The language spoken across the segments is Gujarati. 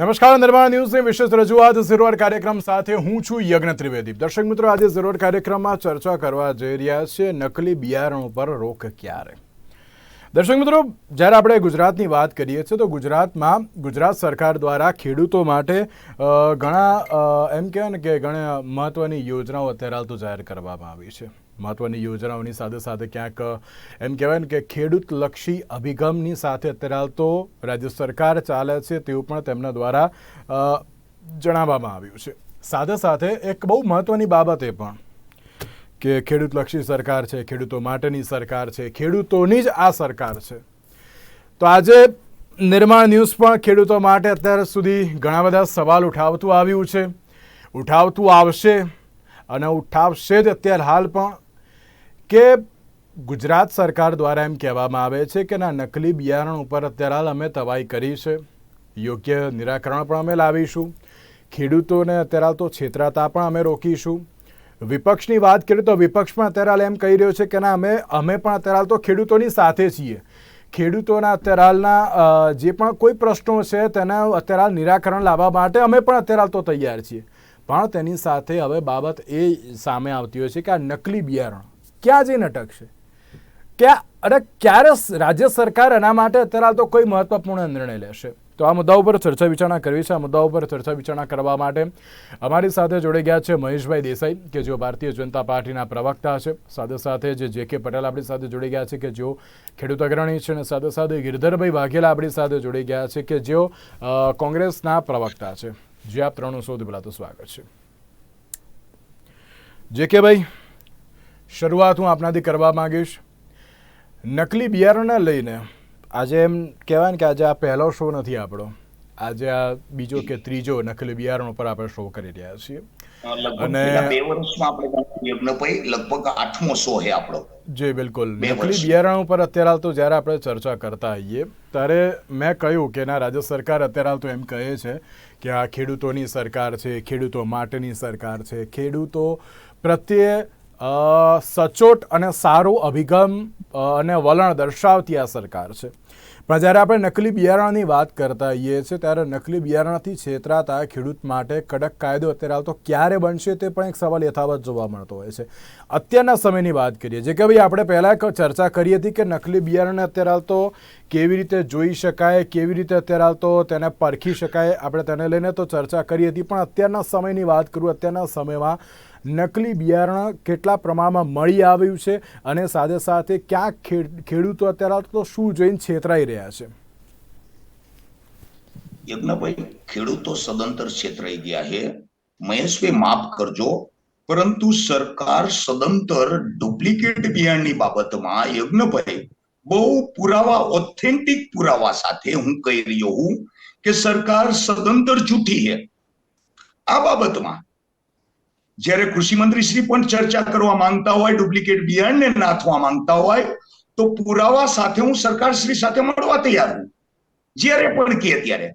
નમસ્કાર, નિર્માણ ન્યૂઝની વિશેષ રજૂઆત ઝીરોર કાર્યક્રમ સાથે હું છું યજ્ઞ ત્રિવેદી. દર્શક મિત્રો, આજે ઝીરોર કાર્યક્રમમાં ચર્ચા કરવા જઈ રહ્યા છે નકલી બિયારણ ઉપર રોક ક્યારે? દર્શક મિત્રો, જ્યારે આપણે ગુજરાતની વાત કરીએ છીએ, તો ગુજરાતમાં ગુજરાત સરકાર દ્વારા ખેડૂતો માટે ઘણા એમ કહેવાય ને કે ઘણા મહત્ત્વની યોજનાઓ અત્યારે હાલ તો જાહેર કરવામાં આવી છે. મહત્ત્વની યોજનાઓની સાથે સાથે ક્યાંક, એમ કહેવાય ને કે ખેડૂતલક્ષી અભિગમની સાથે અત્યારે હાલ તો રાજ્ય સરકાર ચાલે છે તેવું પણ તેમના દ્વારા જણાવવામાં આવ્યું છે. સાથે સાથે એક બહુ મહત્ત્વની બાબત એ પણ કે ખેડૂતલક્ષી સરકાર છે, ખેડૂતો માટેની સરકાર છે, ખેડૂતોની જ આ સરકાર છે. તો આજે નિર્માણ ન્યૂઝ પણ ખેડૂતો માટે અત્યાર સુધી ઘણા બધા સવાલ ઉઠાવતું આવ્યું છે. ઉઠાવતું આવશે અને ઉઠાવશે જ અત્યારે હાલ પણ. કે ગુજરાત સરકાર દ્વારા એમ કહેવામાં આવે છે કે ના, નકલી બિયારણ ઉપર અત્યારે હાલ અમે તવાઈ કરી છે. યોગ્ય નિરાકરણ પણ અમે લાવીશું. ખેડૂતોને અત્યારે હાલ તો છેતરાતા પણ અમે રોકીશું. વિપક્ષની વાત કરીએ તો વિપક્ષ પણ અત્યારે હાલ એમ કહી રહ્યો છે કે ના, અમે અમે પણ અત્યારે હાલ તો ખેડૂતોની સાથે છીએ. ખેડૂતોના અત્યારે હાલના જે પણ કોઈ પ્રશ્નો છે તેના અત્યારે હાલ નિરાકરણ લાવવા માટે અમે પણ અત્યારે હાલ તો તૈયાર છીએ. પણ તેની સાથે હવે બાબત એ સામે આવતી હોય છે કે આ નકલી બિયારણ ક્યાં જઈને અટકશે? ક્યાં, અરે ક્યારે રાજ્ય સરકાર એના માટે અત્યારે હાલ તો કોઈ મહત્વપૂર્ણ નિર્ણય લેશે? તો આ મુદ્દા ઉપર ચર્ચા વિચારણા કરવી છે. આ મુદ્દા ઉપર ચર્ચા વિચારણા કરવા માટે અમારી સાથે જોડાઈ ગયા છે મહેશભાઈ દેસાઈ, કે જેઓ ભારતીય જનતા પાર્ટીના પ્રવક્તા છે. સાથે સાથે જે જે કે પટેલ આપણી સાથે જોડાઈ ગયા છે, કે જેઓ ખેડૂત અગ્રણી છે અને સાથે સાથે ગિરધરભાઈ વાઘેલા આપણી સાથે જોડાઈ ગયા છે, કે જેઓ કોંગ્રેસના પ્રવક્તા છે. જે આપ શોધ પહેલાં તો સ્વાગત છે. જે કે ભાઈ શરૂઆત હું આપનાથી કરવા માંગીશ. નકલી બિયારણને લઈને આજે એમ કહેવાય ને કે આજે આ પહેલો શો નથી આપણો. આજે આ બીજો કે ત્રીજો નકલી બિયારણ ઉપર આપણે શો કરી રહ્યા છીએ. અને- બે વર્ષમાં આપણે લગભગ આઠમો શો છે આપણો. જી બિલકુલ. નકલી બિયારણ ઉપર અત્યારે હાલ તો જ્યારે આપણે ચર્ચા કરતા આવીએ ત્યારે મેં કહ્યું કે ના રાજ્ય સરકાર અત્યારે હાલ તો એમ કહે છે કે આ ખેડૂતોની સરકાર છે ખેડૂતો માટેની સરકાર છે. ખેડૂતો પ્રત્યે સચોટ અને સારો અભિગમ અને વલણ દર્શાવતી આ સરકાર છે. પણ જ્યારે આપણે નકલી બિયારણની વાત કરતા હોઈએ છીએ, ત્યારે નકલી બિયારણથી છેતરાતા ખેડૂત માટે કડક કાયદો અત્યારે હાલ તો ક્યારે બનશે તે પણ એક સવાલ યથાવત જોવા મળતો હોય છે. અત્યારના સમયની વાત કરીએ, જે કે ભાઈ આપણે પહેલાં ચર્ચા કરી હતી કે નકલી બિયારણને અત્યારે હાલ તો કેવી રીતે જોઈ શકાય, કેવી રીતે અત્યારે હાલ તો તેને પરખી શકાય, આપણે તેને લઈને તો ચર્ચા કરી હતી, પણ અત્યારના સમયની વાત કરું, અત્યારના સમયમાં નકલી બિયારણ કેટલા પ્રમાણમાં મળી આવ્યું છે અને સાથે સાથે ક્યાં ખેડૂતો અત્યારે તો શું જોઈને છેતરાઈ રહ્યા છે? યજ્ઞભાઈ, ખેડૂતો સદંતર છેતરાઈ ગયા છે. મહેશભાઈ માફ કરજો, પરંતુ સરકાર સદંતર ડુપ્લિકેટ બિયારણની બાબતમાં યજ્ઞભાઈ, બહુ પુરાવા, ઓથેન્ટિક પુરાવા સાથે હું કહી રહ્યો હું કે સરકાર સદંતર જૂઠી છે. આ બાબતમાં જ્યારે કૃષિ મંત્રી શ્રી પણ ચર્ચા કરવા માંગતા હોય, ડુપ્લિકેટ બિયારણને નાથવા માંગતા હોય, તો પુરાવા સાથે હું સરકાર શ્રી સાથે મળવા તૈયાર છું. જ્યારે પણ કે ત્યારે.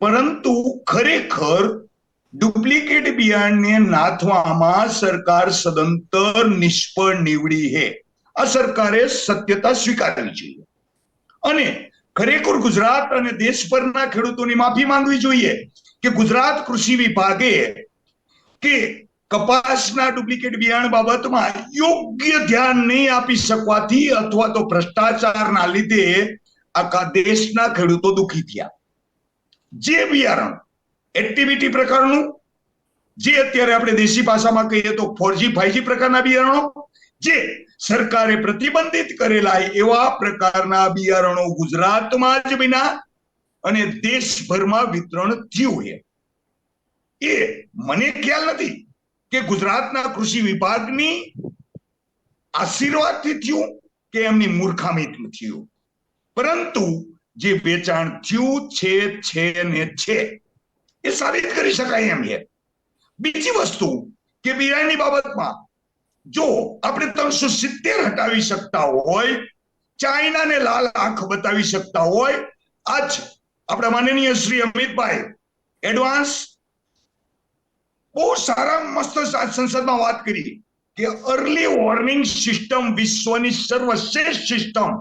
પરંતુ ખરેખર ડુપ્લિકેટ બિયારણને નાથવામાં સરકાર સદંતર નિષ્ફળ નીવડી હે આ સરકારે સત્યતા સ્વીકારવી જોઈએ. અને ખરેખર ગુજરાત અને દેશભરના ખેડૂતોની માફી માંગવી જોઈએ કે ગુજરાત કૃષિ વિભાગે કે કપાસના ડુપ્લિકેટ બિયારણ બાબતમાં યોગ્ય ધ્યાન નહીં આપી શકવાથી અથવા તો ભ્રષ્ટાચારના લીધે આખા દેશના ખેડૂતો દુખી થયા. જે બિયારણ એક્ટિવિટી પ્રકારનું, જે અત્યારે આપણે દેશી ભાષામાં કહીએ તો ફોરજી ફાઈવજી પ્રકારના બિયારણો, જે સરકારે પ્રતિબંધિત કરેલા એવા પ્રકારના બિયારણો ગુજરાતમાં જ વિના અને દેશભરમાં વિતરણ થયું એ મને ખ્યાલ નથી. કે ગુજરાતના કૃષિ વિભાગની આશીર્વાદથી થયું કે એમની મૂર્ખામીથી થયું? પરંતુ જે વેચાણ થયું છે છે ને છે, એ સાબિત કરી શકાય એમ છે. બીજી વસ્તુ કે બિયારણની બાબતમાં જો આપણે ત્રણસો સિત્તેર હટાવી શકતા હોય, ચાઇનાને લાલ આંખ બતાવી શકતા હોય, આજ આપણા માનનીય શ્રી અમિતભાઈ, એડવાન્સ બહુ સારા મસ્ત સંસદમાં વાત કરી કે અર્લી વોર્નિંગ સિસ્ટમ વિશ્વની સર્વશ્રેષ્ઠ સિસ્ટમ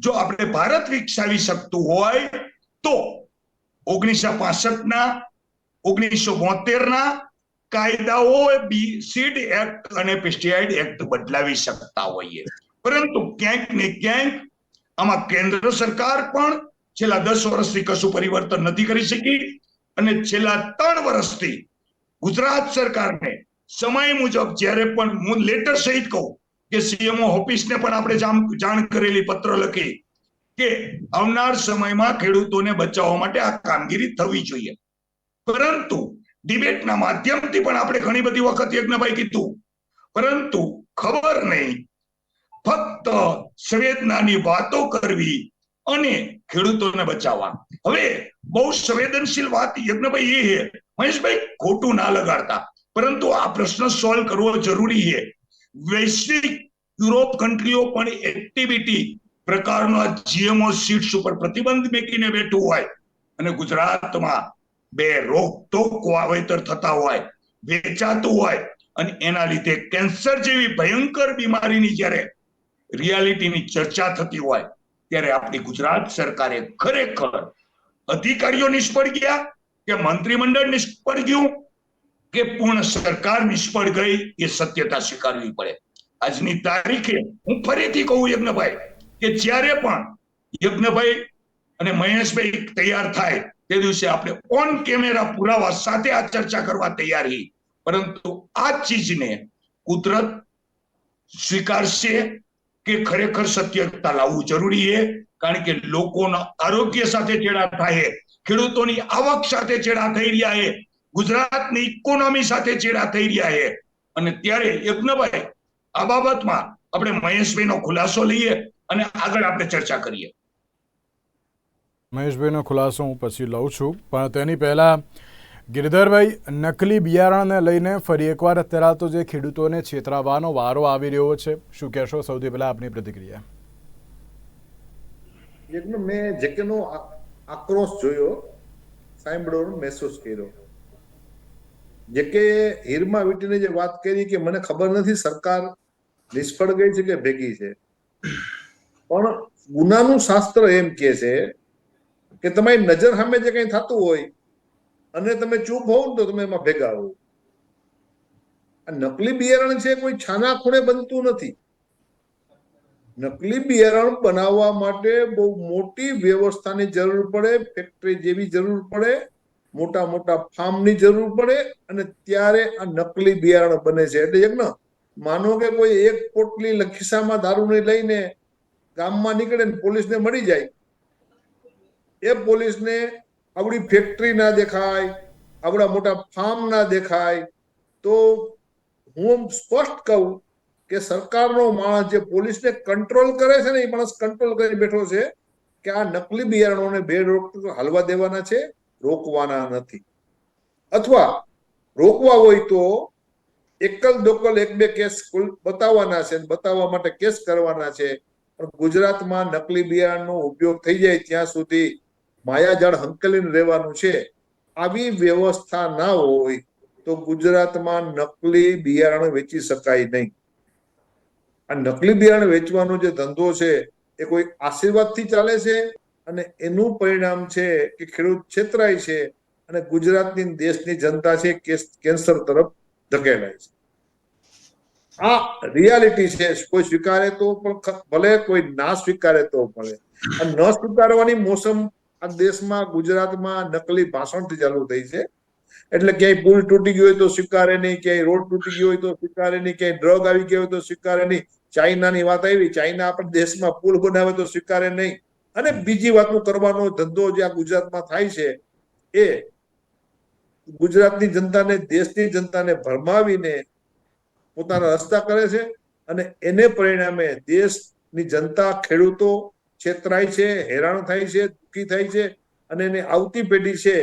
જો આપણે ભારત વિકસાવી શકતું હોય તો ઓગણીસો પાસઠ ના ઓગણીસો બોતેર ના કાયદાઓ સીડ એક્ટ અને પેસ્ટિસાઇડ એક્ટ બદલાવી શકતા હોઈએ. પરંતુ ક્યાંક ને ક્યાંક આમાં કેન્દ્ર સરકાર પણ છેલ્લા દસ વર્ષથી કશું પરિવર્તન નથી કરી શકી અને છેલ્લા ત્રણ વર્ષથી ગુજરાત સરકારને સમય મુજબ જ્યારે પણ હું લેટર સહિત કહું કે સીએમઓ ઓફિસને પણ આપણે જાણ કરેલી પત્ર લખી કે આવનાર સમયમાં ખેડૂતોને બચાવવા માટે આ કામગીરી થવી જોઈએ. પરંતુ ડિબેટના માધ્યમથી પણ આપણે ઘણી બધી વખત યજ્ઞભાઈ કીધું. પરંતુ ખબર નહીં, ફક્ત સંવેદનાની વાતો કરવી અને ખેડૂતોને બચાવવા. હવે બહુ સંવેદનશીલ વાત યજ્ઞભાઈ એ છે. મહેશભાઈ, ખોટું ના લગાડતા. પરંતુ આ પ્રશ્ન સોલ્વ કરવો જરૂરી છે. વૈશ્વિક યુરોપ કન્ટ્રીઓ પણ એક્ટિવિટી પ્રકારનો જીએમઓ સીટ્સ ઉપર પ્રતિબંધ મેકીને બેઠું હોય અને ગુજરાતમાં બે રોકટોક વાવેતર થતા હોય, વેચાતું હોય અને એના લીધે કેન્સર જેવી ભયંકર બીમારીની જ્યારે રિયાલિટીની ચર્ચા થતી હોય ત્યારે આપણી ગુજરાત સરકારે ખરેખર અધિકારીઓ નિષ્ફળ ગયા કે મંત્રીમંડળ નિષ્ફળ ગયું કે પૂર્ણ સરકાર નિષ્ફળ ગઈ એ સત્યતા સ્વીકારવી પડે. આજની તારીખે હું ફરીથી કહું યજ્ઞભાઈ કે જ્યારે પણ યજ્ઞભાઈ અને મહેશભાઈ તૈયાર થાય તે દિવસે આપણે ઓન કેમેરા પુરાવા સાથે આ ચર્ચા કરવા તૈયાર છીએ પરંતુ આ ચીજને કુદરત સ્વીકારશે કે ખરેખર સત્યતા લાવવું જરૂરી છે? કારણ કે લોકોના આરોગ્ય સાથે ચેડા થાય ખેડૂતોની આવક સાથે ચેડા થઈ રહ્યા છે. ગુજરાતની ઇકોનોમી સાથે ચેડા થઈ રહ્યા છે. અને ત્યારે યજ્ઞભાઈ આ બાબતમાં આપણે મહેશભાઈનો ખુલાસો લઈએ અને આગળ આપણે ચર્ચા કરીએ. મહેશભાઈનો ખુલાસો હું પછી લઉં છું. પણ તેની પહેલાં ગિરધરભાઈ નકલી બિયારણને લઈને ફરી એકવાર અત્યારે તો જે ખેડૂતોને છેતરાવાનો વારો આવી રહ્યો છે, શું કહેશો? સૌથી પહેલા આપની પ્રતિક્રિયા. એટલે મેં જેકેનો નો આક્રોશ જોયો સાંભળ્યો મહેસૂસ કર્યો. જેકે હિરમા વીટીને જે વાત કરી કે મને ખબર નથી સરકાર નિષ્ફળ ગઈ છે કે ભેગી છે. પણ ગુનાનું શાસ્ત્ર એમ કે છે કે તમારી નજર સામે જે કંઈ થતું હોય અને તમે ચૂપ હોવ ને તો તમે એમાં ભેગા હો આ નકલી બિયારણ છે, કોઈ છાના ખૂણે બનતું નથી. નકલી બિયારણ બનાવવા માટે બહુ મોટી વ્યવસ્થાની જરૂર પડે, ફેક્ટરી જેવી જરૂર પડે, મોટા મોટા ફાર્મની જરૂર પડે, અને ત્યારે આ નકલી બિયારણ બને છે. એટલે યજ્ઞ, માનો કે કોઈ એક પોટલી લખીસામાં દારૂની લઈને ગામમાં નીકળે ને પોલીસને મળી જાય. એ પોલીસને આપણી ફેક્ટરી ના દેખાય આપણા મોટા ફાર્મ ના દેખાય, તો હું સ્પષ્ટ કહું કે સરકારનો માણસ જે પોલીસને કંટ્રોલ કરે છે ને, એ માણસ કંટ્રોલ કરી બેઠો છે કે આ નકલી બિયારણોને બે રોક હાલવા દેવાના છે, રોકવાના નથી. અથવા રોકવા હોય તો એકલ દોકલ એક બે કેસ બતાવવાના છે બતાવવા માટે કેસ કરવાના છે. પણ ગુજરાતમાં નકલી બિયારણનો ઉપયોગ થઈ જાય ત્યાં સુધી માયાજાળ હંકલીને રહેવાનું છે. આવી વ્યવસ્થા ના હોય તો ગુજરાતમાં નકલી બિયારણ વેચી શકાય નહીં. આ નકલી બિયારણ વેચવાનો જે ધંધો છે એ કોઈ આશીર્વાદથી ચાલે છે? અને એનું પરિણામ છે કે ખેડૂત છેતરાય છે અને ગુજરાતની દેશની જનતા છે કેન્સર તરફ ધકેલાય છે. આ રિયાલિટી છે, કોઈ સ્વીકારે તો પણ ભલે કોઈ ના સ્વીકારે તો ભલે ન સ્વીકારવાની મોસમ આ દેશમાં ગુજરાતમાં નકલી ભાષણથી ચાલુ થઈ છે. એટલે ક્યાંય પુલ તૂટી ગયો હોય તો સ્વીકારે નહીં, ક્યાંય રોડ તૂટી ગયો હોય તો સ્વીકારે નહીં, ક્યાંય ડ્રગ આવી ગયો હોય તો સ્વીકારે નહીં. ચાઇનાની વાત આવી, ચાઇના આપણા દેશમાં પુલ બનાવે તો સ્વીકારે નહીં. અને બીજી વાતનું કરવાનો ધંધો જે આ ગુજરાતમાં થાય છે એ ગુજરાતની જનતાને, દેશની જનતાને ભરમાવીને પોતાના રસ્તા કરે છે અને એને પરિણામે દેશની જનતા ખેડૂતો છેતરાય છે, હેરાન થાય છે, દુઃખી થાય છે અને એને આવતી પેઢી છે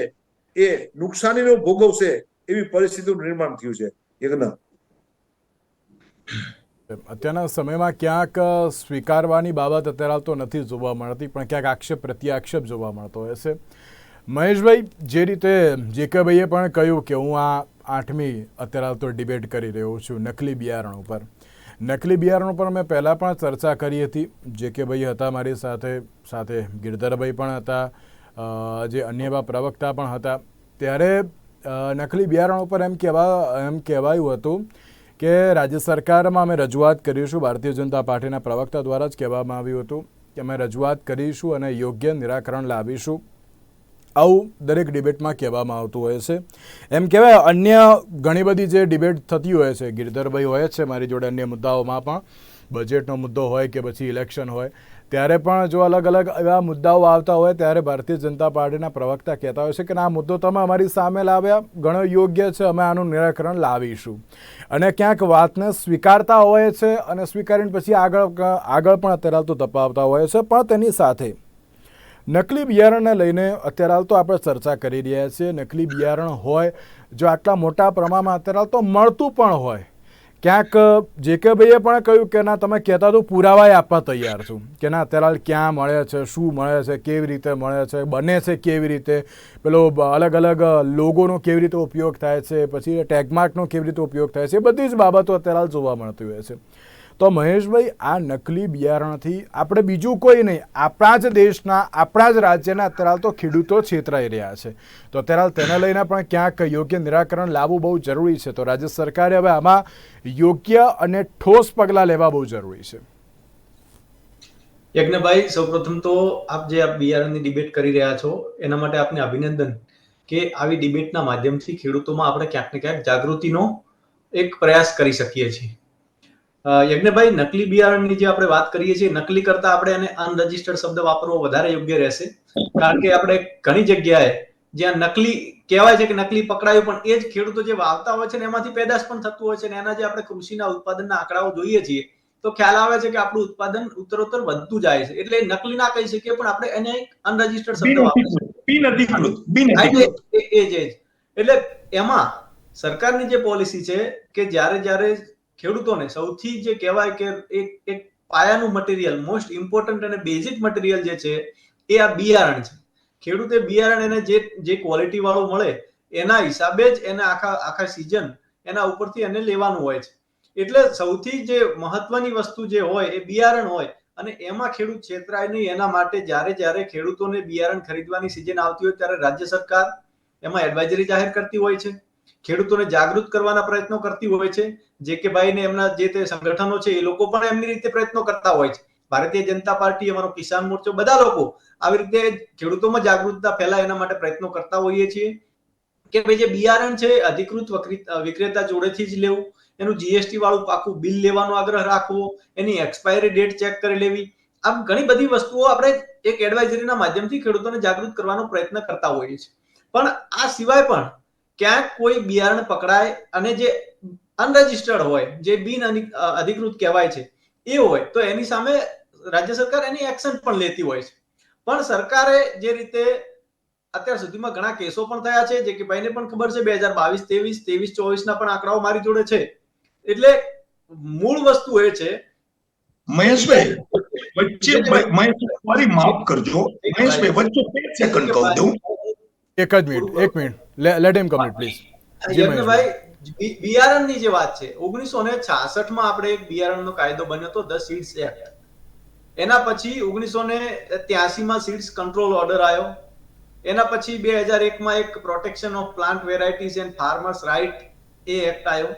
એ નુકસાનીનો ભોગવશે એવી પરિસ્થિતિનું નિર્માણ થયું છે. યજ્ઞ. અત્યારના સમયમાં ક્યાંક સ્વીકારવાની બાબત અત્યારે તો નથી જોવા મળતી, પણ ક્યાંક આક્ષેપ, પ્રત્યાક્ષેપ જોવા મળતો હોય છે. મહેશભાઈ, જે રીતે જેકેભાઈએ પણ કહ્યું કે હું આ આઠમી અત્યારે તો ડિબેટ કરી રહ્યો છું, નકલી બિયારણ ઉપર. નકલી બિયારણો પણ મેં પહેલાં પણ ચર્ચા કરી હતી. જે કે ભાઈ હતા મારી સાથે સાથે ગિરધરભાઈ પણ હતા જે અન્ય એવા પ્રવક્તા પણ હતા. ત્યારે નકલી બિયારણો પર એમ કહેવા, એમ કહેવાયું હતું કે રાજ્ય સરકારમાં અમે રજૂઆત કરીશું, ભારતીય જનતા પાર્ટીના પ્રવક્તા દ્વારા જ કહેવામાં આવ્યું હતું કે અમે રજૂઆત કરીશું અને યોગ્ય નિરાકરણ લાવીશું. આવું દરેક ડિબેટમાં કહેવામાં આવતું હોય છે. એમ કહેવાય, અન્ય ઘણી બધી જે ડિબેટ થતી હોય છે, ગિરધરભાઈ હોય જ છે મારી જોડે અન્ય મુદ્દાઓમાં પણ. બજેટનો મુદ્દો હોય કે પછી ઇલેક્શન હોય. ત્યારે પણ જો અલગ અલગ એવા મુદ્દાઓ આવતા હોય, ત્યારે ભારતીય જનતા પાર્ટીના પ્રવક્તા કહેતા હોય છે કે આ મુદ્દો તમે અમારી સામે લાવ્યા, ઘણો યોગ્ય છે, અમે આનું નિરાકરણ લાવીશું. અને ક્યાંક વાતને સ્વીકારતા હોય છે અને સ્વીકારીને પછી આગળ આગળ પણ અત્યારે તો તપાવતા હોય છે, પણ તેની સાથે નકલી બિયારણને લઈને અત્યારે હાલ તો આપણે ચર્ચા કરી રહ્યા છીએ. નકલી બિયારણ હોય, જો આટલા મોટા પ્રમાણમાં અત્યારે હાલ તો મળતું પણ હોય. ક્યાંક જે કે ભાઈએ પણ કહ્યું કે, ના, તમે કહેતા તો પુરાવાય આપવા તૈયાર છું. કે, ના, અત્યારે હાલ ક્યાં મળે છે? શું મળે છે? કેવી રીતે મળે છે? બને છે કેવી રીતે? પેલો અલગ અલગ લોગોનો કેવી રીતે ઉપયોગ થાય છે? પછી ટેગમાર્કનો કેવી રીતે ઉપયોગ થાય છે? એ બધી જ બાબતો અત્યારે હાલ જોવા મળતી હોય છે. તો મહેશભાઈ, આ નકલી બિયારણથી આપણે બીજું કોઈ નહીં. આપણા જ દેશના, આપણા જ રાજ્યના અત્યારે તો ખેડૂતો છેતરાઈ રહ્યા છે. તો અત્યારે તેને લઈને પણ ક્યાંક યોગ્ય નિરાકરણ લાવવું બહુ જરૂરી છે. તો રાજ્ય સરકારે હવે આમાં યોગ્ય અને ઠોસ પગલાં લેવા બહુ જરૂરી છે. યજ્ઞભાઈ સૌપ્રથમ તો આપ જે આપ બિયારણની ડિબેટ કરી રહ્યા છો, એના માટે આપને અભિનંદન કે આવી ડિબેટના માધ્યમથી ખેડૂતોમાં આપણે ક્યાંક ને ક્યાંક જાગૃતિનો એક પ્રયાસ કરી શકીએ છીએ. યજ્ઞભાઈ નકલી બિયારણની જે આપણે વાત કરીએ છીએ નકલી કરતા આપણે એને અનરજિસ્ટર્ડ શબ્દ વાપરવો વધારે યોગ્ય રહેશે. કારણ કે આપણે ઘણી જગ્યાએ જ્યાં નકલી કહેવાય છે કે નકલી પકડાયું પણ એ જ ખેડૂતો જે વાવતા હોય છે ને એમાંથી પેદાશ પણ થતું હોય છે ને એના જે આપણે કૃષિના ઉત્પાદનના આંકડાઓ જોઈએ છીએ તો ખ્યાલ આવે છે કે આપણું ઉત્પાદન ઉત્તરોત્તર વધતું જાય છે. એટલે નકલી ના કહી શકીએ પણ આપણે એને અનરજિસ્ટર્ડ શબ્દ વાપરીએ એ જ. એટલે એમાં સરકારની જે પોલિસી છે કે જ્યારે જ્યારે ખેડૂતોને સૌથી જે કહેવાય કે એક એક પાયાનું મટીરિયલ મોસ્ટ ઇમ્પોર્ટન્ટ અને બેઝિક મટીરિયલ જે છે, એ આ બિયારણ છે. ખેડૂતે બિયારણ એને જે જે ક્વોલિટી વાળું મળે, એના હિસાબે જ એને આખા આખા સિઝન એના ઉપરથી એને લેવાનું હોય છે. એટલે સૌથી જે મહત્વની વસ્તુ જે હોય, એ બિયારણ હોય, અને એમાં ખેડૂત છેતરાય નહીં, એના માટે જ્યારે જ્યારે ખેડૂતોને બિયારણ ખરીદવાની સિઝન આવતી હોય, ત્યારે રાજ્ય સરકાર એમાં એડવાઇઝરી જાહેર કરતી હોય છે. ખેડૂતોને જાગૃત કરવાના પ્રયત્નો કરતી હોય છે. જે કે ભાઈ ને એમના જે તે સંગઠનો છે, એ લોકો પણ એમની રીતે પ્રયત્નો કરતા હોય છે. ભારતીય જનતા પાર્ટી, અમારો કિસાન મોરચો, બધા લોકો આવી રીતે ખેડૂતોમાં જાગૃતતા ફેલાય એના માટે પ્રયત્નો કરતા હોઈએ છીએ. કે ભાઈ જે બિયારણ છે, અધિકૃત વિક્રેતા જોડેથી જ લેવું. એનું જીએસટી વાળું પાકું બિલ લેવાનો આગ્રહ રાખવો. એની એક્સપાયરી ડેટ ચેક કરી લેવી. આમ ઘણી બધી વસ્તુઓ આપણે એક એડવાઇઝરીના માધ્યમથી ખેડૂતોને જાગૃત કરવાનો પ્રયત્ન કરતા હોઈએ છીએ. પણ આ સિવાય પણ ક્યાંક કોઈ બિયારણ પકડાય અને જે અનરજિસ્ટર્ડ હોય જે બિન અધિકૃત કહેવાય છે એ હોય તો એની સામે રાજ્ય સરકાર એની એક્શન પણ લેતી હોય છે. પણ સરકારે જે રીતે અત્યાર સુધીમાં ઘણા કેસો પણ થયા છે જે કે ભાઈને પણ ખબર છે બે હજાર બાવીસ ત્રેવીસ ત્રેવીસ ચોવીસ ના પણ આંકડાઓ મારી જોડે છે. એટલે મૂળ વસ્તુ એ છે મહેશભાઈ વચ્ચે મહેશભાઈ માફ કરજો. મહેશભાઈ વચ્ચે બે સેકન્ડ કહું દઉં. એક જ મિનિટ એક minute. Let him complete please બિ- બિયારણની જે વાત છે ઓગણીસો ને છાસઠમાં આપણે એક બિયારણનો કાયદો બન્યો હતો ધ સીડ્સ એક્ટ એના પછી ઓગણીસો ને ત્યાસી માં સીડ્સ કંટ્રોલ ઓર્ડર આવ્યો. એના પછી બે હજાર એક માં એક protection of plant varieties and farmers right A act આવ્યો.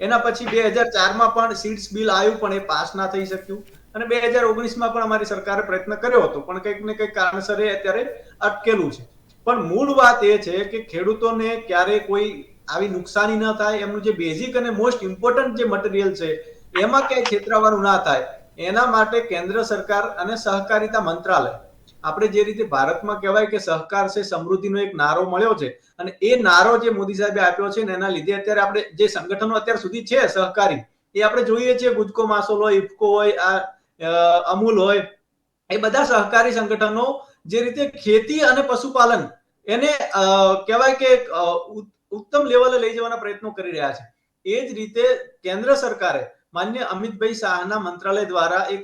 એના પછી બે હજાર ચારમાં પણ સીડ્સ બિલ આવ્યું પણ એ પાસ ના થઈ શક્યું. અને બે હજાર ઓગણીસમાં પણ અમારી સરકારે પ્રયત્ન કર્યો હતો પણ કંઈક ને કંઈક કારણસર એ અત્યારે અટકેલું છે. પણ મૂળ વાત એ છે કે ખેડૂતોને ક્યારે કોઈ આવી નુકસાની ન થાય, એમનું જે બેઝિક અને મોસ્ટ ઇમ્પોર્ટન્ટ જે મટીરિયલ છે, એમાં ક્યાંય છેતરાવાનું ના થાય. એના માટે કેન્દ્ર સરકાર અને સહકારિતા મંત્રાલય, આપણે જે રીતે ભારતમાં કહેવાય કે સહકાર છે, સમૃદ્ધિનો એક નારો મળ્યો છે અને એ નારો જે મોદી સાહેબે આપ્યો છે ને એના લીધે અત્યારે આપણે જે સંગઠનો અત્યાર સુધી છે સહકારી, એ આપણે જોઈએ છીએ ગુજકો માસોલ હોય, ઇફકો હોય, આ અમૂલ હોય, એ બધા સહકારી સંગઠનો જે રીતે ખેતી અને પશુપાલન એને કહેવાય કે ઉત્તમ લેવલે લઈ જવાના પ્રયત્નો કરી રહ્યા છે. એ જ રીતે કેન્દ્ર સરકારે માન્ય અમિતભાઈ શાહના મંત્રાલય દ્વારા એક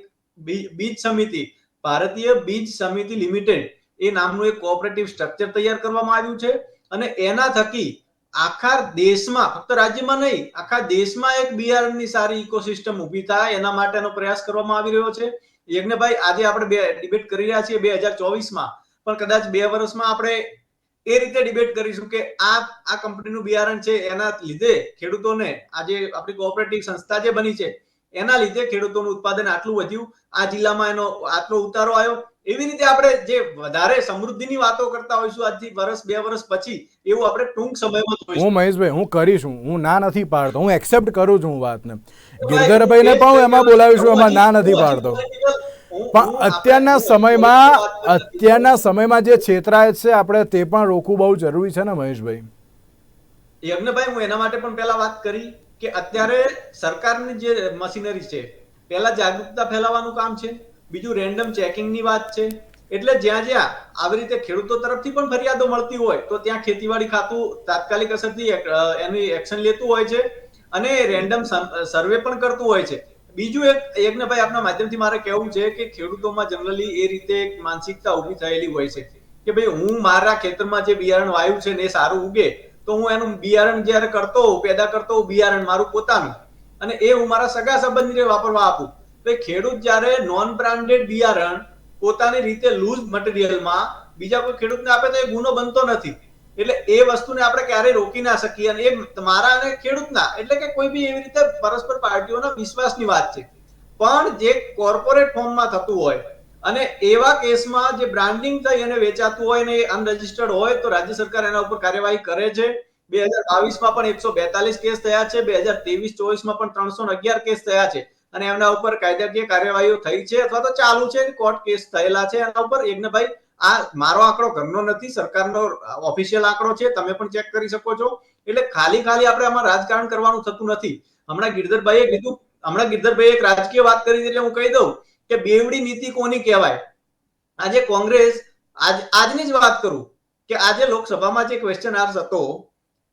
બીજ સમિતિ, ભારતીય બીજ સમિતિ લિમિટેડ, એ નામનું એક કોઓપરેટિવ સ્ટ્રક્ચર તૈયાર કરવામાં આવ્યું છે. અને એના થકી આખા દેશમાં, ફક્ત રાજ્યમાં નહીં, આખા દેશમાં એક બિયારણની સારી ઇકોસિસ્ટમ ઊભી થાય એના માટેનો પ્રયાસ કરવામાં આવી રહ્યો છે. યજ્ઞભાઈ આજે આપણે બે ડિબેટ કરી રહ્યા છીએ બે હજાર ચોવીસમાં. પણ કદાચ બે વર્ષમાં આપણે એ રીતે ડિબેટ કરીશું કે આ આ કંપનીનું બિયારણ છે એના લીધે ખેડૂતોને આજે આપણી કોઓપરેટિવ સંસ્થા જે બની છે એના લીધે ખેડૂતોનું ઉત્પાદન આટલું વધ્યું. આ જિલ્લામાં એનો આટલો ઉતારો આવ્યો. એવી રીતે આપણે જે વધારે સમૃદ્ધિની વાતો કરતા હોઈશું આજથી વર્ષ બે વર્ષ પછી એવું આપણે ટૂંક સમયમાં હું મહેશભાઈ હું કરીશું હું ના નથી પાડતો. હું એક્સેપ્ટ કરું છું હું વાતને. ગિરધરભાઈને પણ એમાં બોલાવીશું એમાં ના નથી પાડતો. પણ અત્યારના સમયમાં અત્યારના સમયમાં જે છેતરાય છે આપણે તે પણ રોકવું બહુ જરૂરી છે ને મહેશભાઈ? યજ્ઞભાઈ હું એના માટે પણ પહેલા વાત કરી. કે અત્યારે સરકારની જે મશીનરી છે, પહેલા જાગૃતતા ફેલાવવાનું કામ છે, બીજું રેન્ડમ ચેકિંગની વાત છે, એટલે જ્યાં જ્યાં આવી રીતે ખેડૂતો તરફથી પણ ફરિયાદો મળતી હોય, તો ત્યાં ખેતીવાડી ખાતું તાત્કાલિક અસરથી એની એક્શન લેતું હોય છે અને રેન્ડમ સર્વે પણ કરતું હોય છે. બીજું એક યજ્ઞભાઈ આપના માધ્યમથી મારે કહેવું છે કે ખેડૂતોમાં જનરલી એ રીતે એક માનસિકતા ઊભી થયેલી હોય છે કે ભાઈ હું મારા ખેતરમાં જે બિયારણ વાયુ છે ને એ સારું ઉગે તો હું એનું બિયારણ જ્યારે કરતો હોઉં, પેદા કરતો હોઉં બિયારણ મારું પોતાનું. અને એ હું મારા સગા સંબંધીને વાપરવા આપું. તો એ ખેડૂત જ્યારે નોન બ્રાન્ડેડ બિયારણ પોતાની રીતે લૂઝ મટીરિયલમાં બીજા કોઈ ખેડૂતને આપે તો એ ગુનો બનતો નથી. એટલે એ વસ્તુને આપણે ક્યારેય રોકી ના શકીએ અને એ મારા અને ખેડૂતના, એટલે કે કોઈ બી એવી રીતે પરસ્પર પાર્ટીઓના વિશ્વાસની વાત છે. પણ જે કોર્પોરેટ ફોર્મમાં થતું હોય અને એવા કેસમાં જે બ્રાન્ડિંગ થઈ અને વેચાતું હોય ને અનરજિસ્ટર્ડ હોય, તો રાજ્ય સરકાર એના ઉપર કાર્યવાહી કરે છે. બે હજાર બાવીસમાં પણ એકસો બેતાલીસ કેસ થયા છે. બે હજાર ત્રેવીસ ચોવીસમાં પણ ત્રણસો અગિયાર કેસ થયા છે. અને એમના ઉપર કાયદાકીય કાર્યવાહીઓ થઈ છે અથવા તો ચાલુ છે. કોર્ટ કેસ થયેલા છે. એના ઉપર યજ્ઞભાઈ, આ મારો આંકડો ઘરનો નથી, સરકારનો ઓફિશિયલ આંકડો છે. તમે પણ ચેક કરી શકો છો. એટલે ખાલી ખાલી આપણે આમાં રાજકારણ કરવાનું થતું નથી. હમણાં ગિરધરભાઈએ કીધું, હમણાં ગિરધરભાઈએ એક રાજકીય વાત કરી એટલે હું કહી દઉં. કે બેવડી નીતિ કોની કહેવાય? આજે કોંગ્રેસ, આજ, આજની જ વાત કરું કે આજે લોકસભામાં જે ક્વેશ્ચન આર્સ હતો,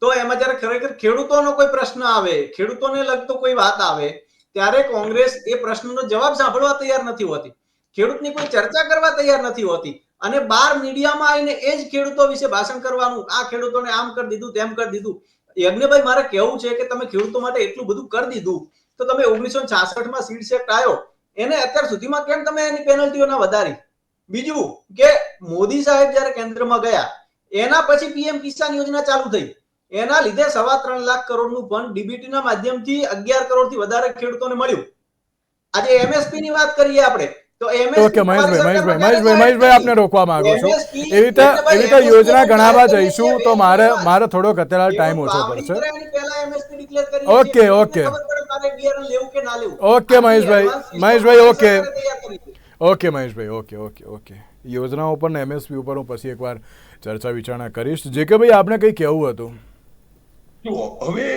તો એમાં જ્યારે ખરેખર ખેડૂતોનો કોઈ પ્રશ્ન આવે, ખેડૂતોને લગતો કોઈ વાત આવે, ત્યારે કોંગ્રેસ એ પ્રશ્નનો જવાબ સાંભળવા તૈયાર નથી હોતી. ખેડૂતની કોઈ ચર્ચા કરવા તૈયાર નથી હોતી. અને બાર મીડિયામાં આવીને એ જ ખેડૂતો વિશે ભાષણ કરવાનું, આ ખેડૂતોને આમ કરી દીધું, તેમ કરી દીધું. યજ્ઞભાઈ, મારે કહેવું છે કે તમે ખેડૂતો માટે એટલું બધું કરી દીધું, તો તમે ઓગણીસો છાસઠમાં સીડ સેક્ટ આવ્યો એને અત્યાર સુધીમાં કેમ તમે એની પેનલ્ટીઓ ના વધારી? બીજું કે મોદી સાહેબ જયારે કેન્દ્રમાં ગયા, એના પછી પીએમ કિસાન યોજના ચાલુ થઈ. એના લીધે સવા ત્રણ લાખ કરોડનું ફંડ ડીબીટી ના માધ્યમથી અગિયાર કરોડથી વધારે ખેડૂતોને મળ્યું. આજે એમએસપી ની વાત કરીએ આપણે. તો ઓકે મહેશભાઈ મહેશભાઈ મહેશભાઈ મહેશભાઈ આપને રોકવા માંગુ છું. એવી રીતે એવી રીતે યોજના જાહેર જઈશું તો મારે મારે થોડોક અત્યારે ટાઈમ ઓછો પડશે. Okay, okay. Okay, Maheshbhai. Maheshbhai, okay. Okay Maheshbhai okay okay okay. યોજનાઓ પર ને એમએસપી ઉપર હું પછી એકવાર ચર્ચા વિચારણા કરીશ. જે કે ભાઈ આપને કંઈ કહેવું હતું? જુઓ હવે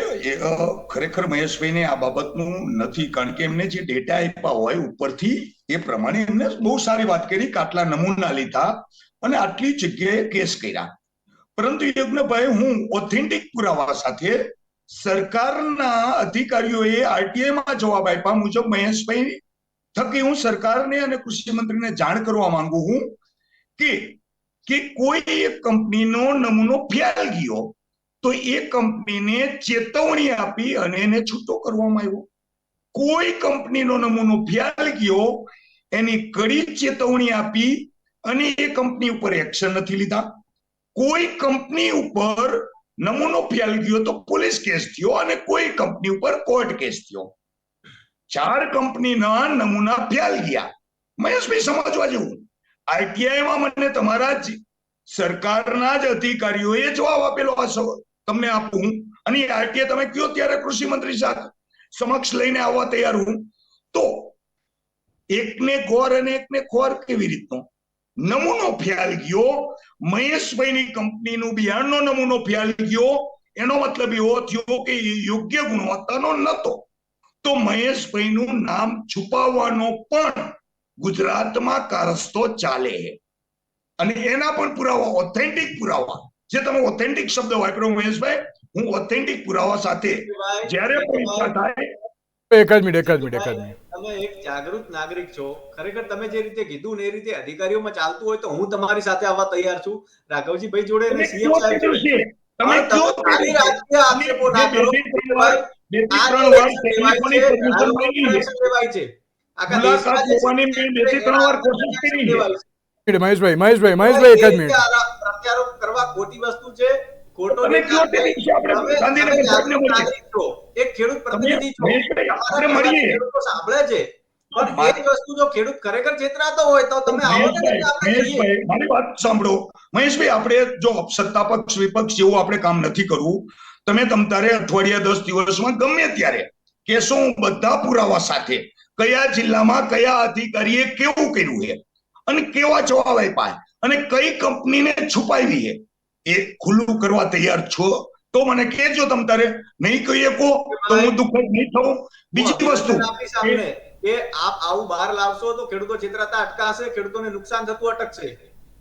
ખરેખર મહેશભાઈને આ બાબતનું નથી, કારણ કે એમને જે ડેટા આપ્યા હોય ઉપરથી, એ પ્રમાણે એમને બહુ સારી વાત કરી કે આટલા નમૂના લીધા અને આટલી જગ્યાએ કેસ કર્યા. પરંતુ યજ્ઞભાઈ, હું ઓથેન્ટિક પુરાવા સાથે સરકારના અધિકારીઓએ આરટીઆઈ માં જવાબ આપ્યા મુજબ મહેશભાઈ, થકી હું સરકારને અને કૃષિ મંત્રીને જાણ કરવા માંગુ હું કે કે કોઈ એક કંપનીનો નમૂનો ફેલ ગયો તો એ કંપનીને ચેતવણી આપી અને એને છૂટો કરવામાં આવ્યો. કોઈ કંપનીનો નમૂનો ફેલ ગયો, એની કડી ચેતવણી આપી અને એ કંપની ઉપર એક્શન નથી લીધા. કોઈ કંપની ઉપર નમૂનો ફેલ ગયો તો પોલીસ કેસ થયો અને કોઈ કંપની ઉપર કોર્ટ કેસ થયો. ચાર કંપનીના નમૂના ફ્યાલ ગયા. મહેશભાઈ સમજવા જેવું. આઈટીઆઈમાં મને તમારા સરકારના જ અધિકારીઓએ જવાબ આપેલો આ સવાલ. તમને આપું અને આરટીએ તમે કયો ત્યારે કૃષિ મંત્રી સાથે સમક્ષ લઈને આવવા તૈયાર હું. તો એકને ઘોર અને એકને ખોર કેવી રીતનો? નમૂનો ફ્યાલ ગયો. મહેશભાઈની કંપનીનું બિયારણનો નમૂનો ફ્યાલ ગયો. એનો મતલબ એવો થયો કે યોગ્ય ગુણવત્તાનો નતો તો મહેશભાઈનું નામ છુપાવવાનો પણ ગુજરાતમાં કારસ્તો ચાલે અને એના પણ પુરાવા ઓથેન્ટિક પુરાવા. જે તમે ઓથેન્ટિક શબ્દ વાપરો મહેશભાઈ હું ઓથેન્ટિક પુરાવા સાથે જ્યારે પણ ઈચ્છા થાય એક જ મિનિટ એક જ મિનિટ એક જ મિનિટ. તમે એક જાગૃત નાગરિક છો. ખરેખર તમે જે રીતે કીધું ને એ રીતે અધિકારીઓમાં ચાલતું હોય તો હું તમારી સાથે આવવા તૈયાર છું. રાઘવજી ભાઈ જોડે અને સીએમ સાહેબ જોડે. તમે કયો? રાજકીય આક્ષેપો ના કરો બે- ત્રણ વાર- છે, આખા દેશમાં બે ત્રણ વાર કોશિશ કરી છે. મિનિટ મહેશભાઈ મહેશભાઈ મહેશભાઈ એક જ મિનિટ પ્રત્યારોપ કરવા ખોટી વસ્તુ છે ખોટો તમે કયો તે આપણે ગાંધીનગર તમે મળીએ. છો. એક ખેડૂત પ્રતિનિધિ છો આપણે મળીએ. ખેડૂતો સાંભળે છે પણ એ વસ્તુ જો ખેડૂત ખરેખર છેતરાતો હોય તો તમે આવો ને આપણે મારી વાત સાંભળો મહેશભાઈ આપણે જો સત્તા પક્ષ વિપક્ષ જેવું આપણે કામ નથી કરવું તમે તમ તારે અઠવાડિયા દસ દિવસમાં ગમે ત્યારે કેસો હું બધા પુરાવા સાથે કયા જિલ્લામાં કયા અધિકારીએ કેવું કર્યું છે અને કેવા જવાબ આપ્યા અને કઈ કંપનીને છુપાવી એ ખુલ્લું કરવા તૈયાર છો? તો મને કહેજો તમ તારે. નહીં કહીએ કો તો હું દુઃખદ નહીં થવું બીજી વસ્તુ. કે આપ આવું બહાર લાવશો તો ખેડૂતો છેતરાતા અટકાશે ખેડૂતોને નુકસાન થતું અટકશે.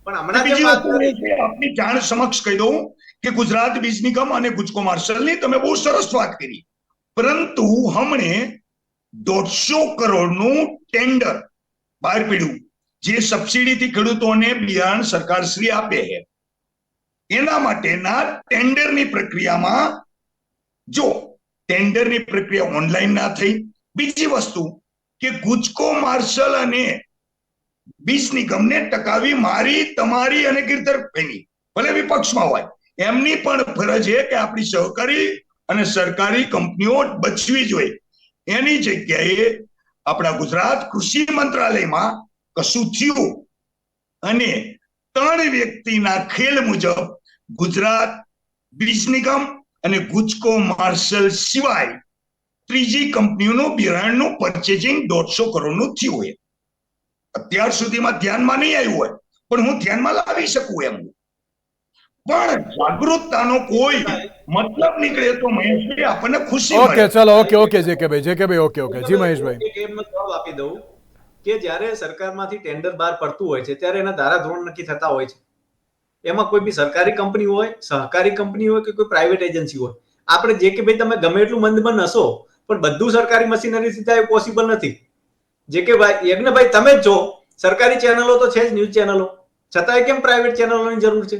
પણ હમણાં બીજી વાત વસ્તુ આપની જાણ સમક્ષ કહી દઉં કે ગુજરાત બીજ નિગમ અને ગુજકો માર્શલની તમે બહુ સરસ વાત કરી. પરંતુ હમણે દોઢસો કરોડનું ટેન્ડર બહાર પડ્યું. જે સબસિડીથી ખેડૂતોને બિયારણ સરકારશ્રી આપે છે. એના માટેના ટેન્ડરની પ્રક્રિયામાં જો ટેન્ડરની પ્રક્રિયા ઓનલાઈન ના થઈ, બીજી વસ્તુ કે ગુજકો માર્શલ અને બીજ નિગમને ટકાવી મારી, તમારી અને ગિરધરભાઈની ભલે વિપક્ષમાં હોય, એમની પણ ફરજ છે કે આપણી સહકારી અને સરકારી કંપનીઓ બચવી જોઈએ. એની જગ્યાએ આપણા ગુજરાત કૃષિ મંત્રાલયમાં કશું થયું? અને ત્રણ વ્યક્તિના ખેલ મુજબ ગુજરાત બીજ નિગમ અને ગુજકો માર્શલ સિવાય ત્રીજી કંપનીઓનું બિરાણનું પરચેજિંગ દોઢસો કરોડનું થયું હોય અત્યાર સુધીમાં ધ્યાનમાં નહીં આવ્યું હોય પણ હું ધ્યાનમાં લાવી શકું એમ. પણ જાગૃતતાનો કોઈ મતલબ નીકળે તો મહેશભાઈ આપણને ખુશી ઓકે ચલો ઓકે ઓકે જે કે ભાઈ જે કે ભાઈ ઓકે ઓકે જી મહેશભાઈ. એક એમનો જવાબ આપી દઉં. કે જ્યારે સરકારમાંથી ટેન્ડર બહાર પડતું હોય છે, ત્યારે એના ધારાધોરણ નક્કી થતા હોય છે. એમાં કોઈ બી સરકારી કંપની હોય, સહકારી કંપની હોય કે કોઈ પ્રાઇવેટ એજન્સી હોય. આપણે જે કે ભાઈ તમે ગમે એટલું મંદબન હશો પણ બધું સરકારી મશીનરીથી થાય પોસિબલ નથી. જે કે ભાઈ યજ્ઞભાઈ તમે જ જો સરકારી ચેનલો તો છે જ ન્યૂઝ ચેનલો છતાંય કેમ પ્રાઇવેટ ચેનલોની જરૂર છે?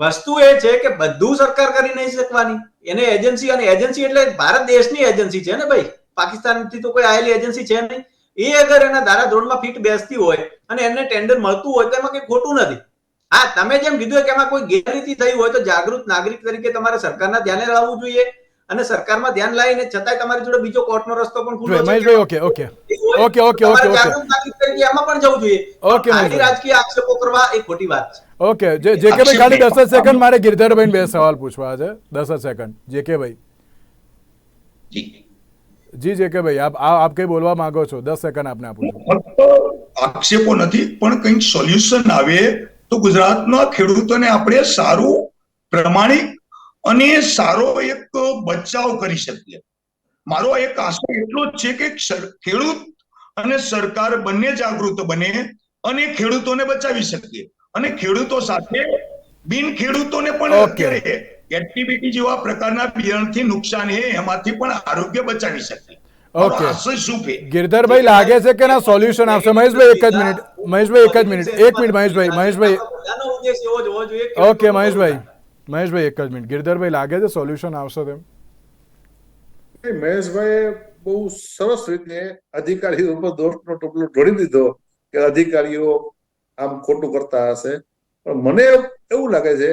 વસ્તુ એ છે કે બધું સરકાર કરી નહીં શકવાની. એને એજન્સી અને એજન્સી એટલે ભારત દેશની એજન્સી છે ને ભાઈ? પાકિસ્તાનથી તો કોઈ આયેલી એજન્સી છે નહીં. એ અગર એના ધારાધોરણમાં ફિટ બેસતી હોય અને એને ટેન્ડર મળતું હોય તો એમાં કંઈ ખોટું નથી. હા તમે જેમ કીધું કે એમાં કોઈ ગેરરીતિ થઈ હોય તો જાગૃત નાગરિક તરીકે તમારે સરકારના ધ્યાને લાવવું જોઈએ અને સરકારમાં ધ્યાન લાવીને છતાંય તમારી જોડે બીજો કોર્ટનો રસ્તો પણ ખુલ્લો છે okay okay okay, okay, okay, okay. જાગૃત નાગરિક તરીકે એમાં પણ જવું જોઈએ. ઓકે, ખાલી રાજકીય આક્ષેપો કરવા એ ખોટી વાત છે. ઓકે જે જે કે ભાઈ ખાલી 10 સેકન્ડ મારે ગિરધરભાઈ બે સવાલ પૂછવા છે. દસ સેકન્ડ જે કે ભાઈ. જી. જી જે કે ભાઈ આપ આપ કઈ બોલવા માંગો છો? દસ સેકન્ડ આપને આપું છું. ફક્ત આક્ષેપો નથી પણ કંઈક સોલ્યુશન આવે તો ગુજરાતના ખેડૂતોને આપણે સારું પ્રમાણિક અને સારો એક બચાવ કરી શકીએ. મારો એક આશય એટલો જ છે કે ખેડૂત અને સરકાર બંને જાગૃત બને અને ખેડૂતોને બચાવી શકીએ. અને ખેડૂતો સાથે બિન ખેડૂતોને પણ Okay. જેવા પ્રકારના બિયારણથી નુકસાન એ એમાંથી પણ આરોગ્ય બચાવી શકે. છે ગિરધરભાઈ લાગે છે કે ના સોલ્યુશન આવશે મહેશભાઈ એક જ મિનિટ. મહેશભાઈ એક જ મિનિટ. એક મિનિટ મહેશભાઈ મહેશભાઈ. ઓકે મહેશભાઈ. મહેશભાઈ એક જ મિનિટ. ગિરધરભાઈ લાગે છે સોલ્યુશન આવશે તેમ? મહેશભાઈ બહુ સરસ રીતે અધિકારીઓ ઉપર દોષનો ટોપલો ઢોળી દીધો કે અધિકારીઓ આમ ખોટું કરતા હશે. મને એવું લાગે છે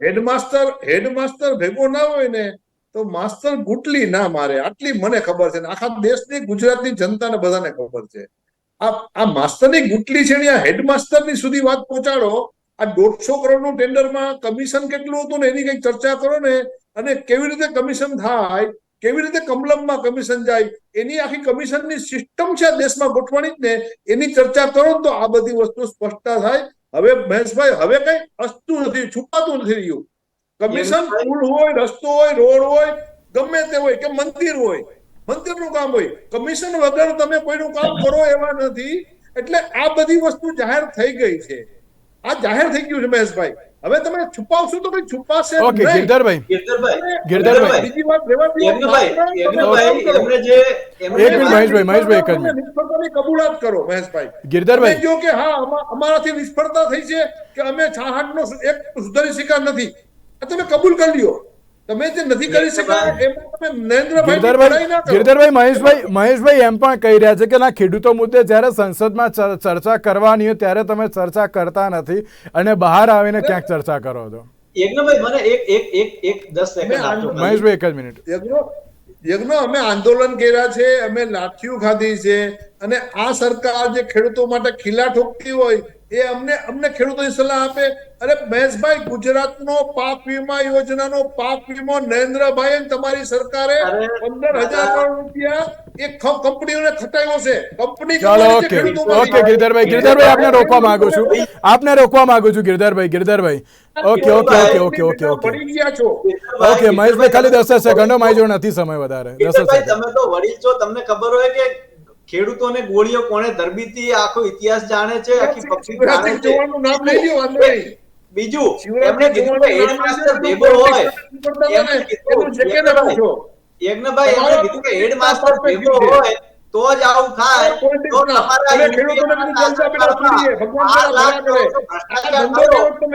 હેડમાસ્ટર હેડમાસ્ટર ભેગો ના હોય ને તો માસ્ટર ગુટલી ના મારે. આટલી મને ખબર છે ને આખા દેશની ગુજરાતની જનતાને બધાને ખબર છે. આ આ માસ્ટરની ગુટલી છે ને આ હેડમાસ્ટરની સુધી વાત પહોંચાડો. આ દોઢસો કરોડનું ટેન્ડરમાં કમિશન કેટલું હતું ને એની કંઈક ચર્ચા કરો ને અને કેવી રીતે કમિશન થાય કેવી રીતે કમલમમાં કમિશન જાય? એની આખી કમિશનની સિસ્ટમ છે દેશમાં ગોઠવણી જ ને. એની ચર્ચા કરો તો આ બધી વસ્તુ સ્પષ્ટતા થાય. હવે મહેશભાઈ હવે કઈ અસ્તું નથી છુપાતું નથી રહ્યું. કમિશન પુલ હોય રસ્તો હોય રોડ હોય ગમે તે હોય કે મંદિર હોય. મંદિરનું કામ હોય. કમિશન વગર તમે કોઈનું કામ કરો એવા નથી. એટલે આ બધી વસ્તુ જાહેર થઈ ગઈ છે. આ જાહેર થઈ ગયું છે મહેશભાઈ. હવે તમે છુપાવશો તો કઈ છુપાશે ઓકે ગિરધરભાઈ. ગિરધરભાઈ. ગીરધરભાઈ. બીજી વાત. યજ્ઞભાઈ, તમે યજ્ઞભાઈ, કામ જે એક મિનિટ મહેશભાઈ મહેશભાઈ એક જ તમે મિનિટ. નિષ્ફળતાની કબૂલાત કરો મહેશભાઈ. ગિરધરભાઈ. કહો કે હા અમારાથી નિષ્ફળતા થઈ છે કે અમે છાહટનો એક સુધારી શિકાર નથી. તમે કબૂલ કરી લ્યો. તમે જે નથી કરી શક્યા એમાં તમે નરેન્દ્રભાઈ ગિરધરભાઈ મહેશભાઈ મહેશભાઈ એમ પણ કહી રહ્યા છે કે ના ખેડૂતો મુદ્દે જ્યારે સંસદમાં ચર્ચા કરવાની હોય ત્યારે તમે ચર્ચા કરતા નથી અને બહાર આવીને ક્યાંક ચર્ચા કરો છો. યજ્ઞભાઈ મને એક એક એક એક દસ સેકન્ડ આપજો. મહેશભાઈ એક જ મિનિટ. યજ્ઞ યજ્ઞ અમે આંદોલન કર્યા છે અમે લાઠીઓ ખાધી છે અને આ સરકાર જે ખેડૂતો માટે ખીલા ઠોકતી હોય એ અમને અમને ખેડૂતોની સલાહ આપે. અરે મહેશભાઈ ગુજરાતનો પાક વીમા યોજનાનો પાક વીમો નરેન્દ્રભાઈ તમારી સરકારે પંદર હજાર કરોડ રૂપિયા ખ- કંપનીઓને ખટાવ્યો છે. કંપની ચાલો ઓકે. ઓકે ગિરધરભાઈ ગિરધરભાઈ આપને રોકવા માંગુ છું. આપને રોકવા માંગુ છું Girdharbhai Girdharbhai. Okay okay okay okay okay okay. પડી ગયા છો. ઓકે મહેશભાઈ ખાલી દસ સેકન્ડો મારી જોડે નથી સમય વધારે. દસ સેકન્ડ. તમે તો વડીલ છો તમને ખબર હોય કે ખેડૂતોને ગોળીઓ કોણે ધરબી હતી આખો ઇતિહાસ જાણે છે આખી પબ્લિક જાણે છે. બીજું એમણે કીધું કે હેડ ભેગો હોય. એમણે કીધું. યજ્ઞભાઈ એમણે કીધું કે હેડ માસ્ટર ભેગો હોય તો જ આવું થાય. તો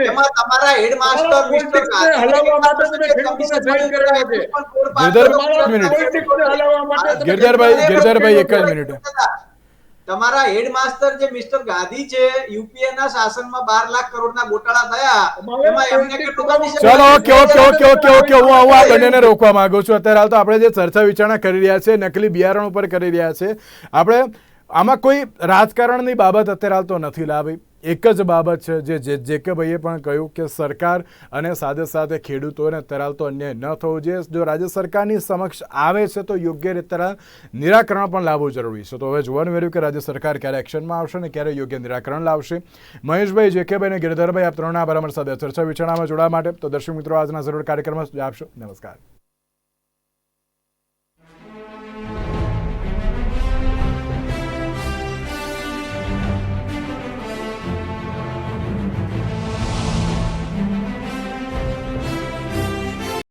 તમારા તમારા હેડ માસ્ટર મિસ્ટર હલાવવા માટે તમે ખેડૂતોને join કરાવ્યા છે. ગિરધરભાઈ ગિરધરભાઈ એક જ મિનિટ તમારા હેડમાસ્ટર જે મિસ્ટર ગાંધી છે યુપીએ ના શાસનમાં બાર લાખ કરોડના ગોટાળા થયા એમાં એમને ચલો okay okay okay okay okay હું હું આ બંનેને રોકવા માંગુ છું. અત્યારે હાલ તો આપણે જે ચર્ચા વિચારણા કરી રહ્યા છે નકલી બિયારણ ઉપર કરી રહ્યા છે આપણે આમાં કોઈ રાજકારણની બાબત અત્યારે હાલ તો નથી લાવી. એક જ બાબત છે જે જે જે કે ભાઈએ પણ કહ્યું કે સરકાર અને સાથે સાથે ખેડૂતોને તરાલતો અન્યાય ન થવો જોઈએ. જો રાજ્ય સરકારની સમક્ષ આવે છે તો યોગ્ય રીતે નિરાકરણ પણ લાવવું જરૂરી છે. તો હવે જોવાનું રહ્યું કે રાજ્ય સરકાર ક્યારે એક્શનમાં આવશે અને ક્યારે યોગ્ય નિરાકરણ લાવશે. મહેશભાઈ જેકેભાઈ અને ગિરધરભાઈ, આપ ત્રણના બરાબર સાથે ચર્ચા વિચારણામાં જોડાવા માટે. તો દર્શક મિત્રો, આજના જરૂર કાર્યક્રમમાં આપશો નમસ્કાર.